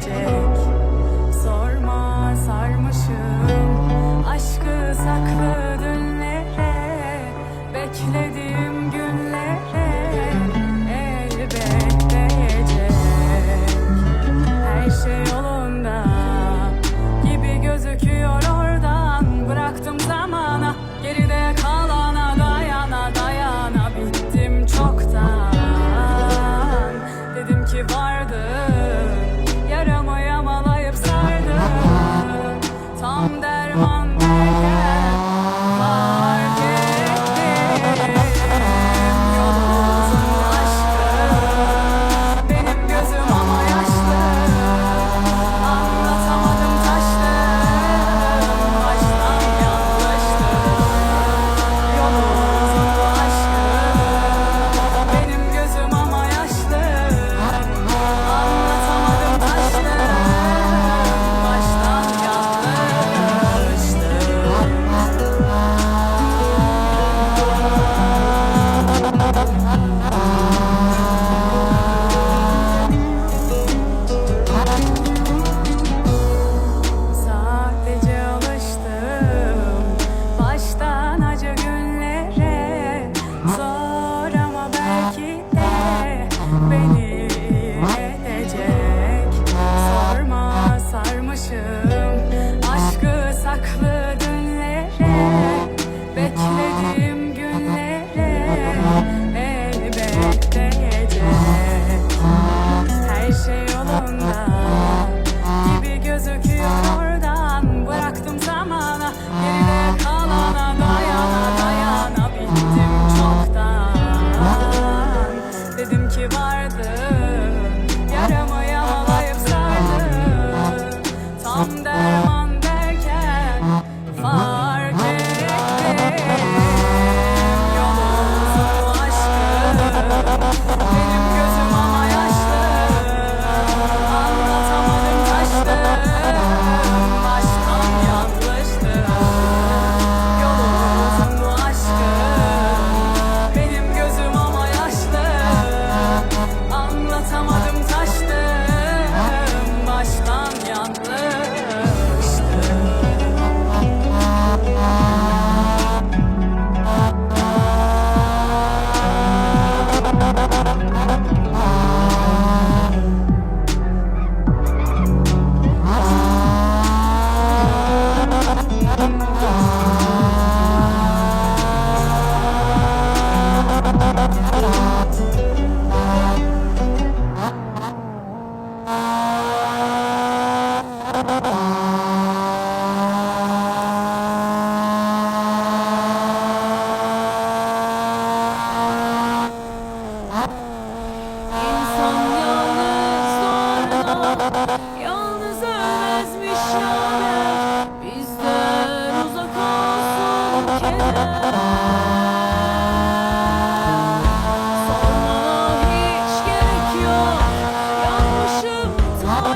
gelecek. Sorma sarmışım Aşkı saklı dünlere Beklediğim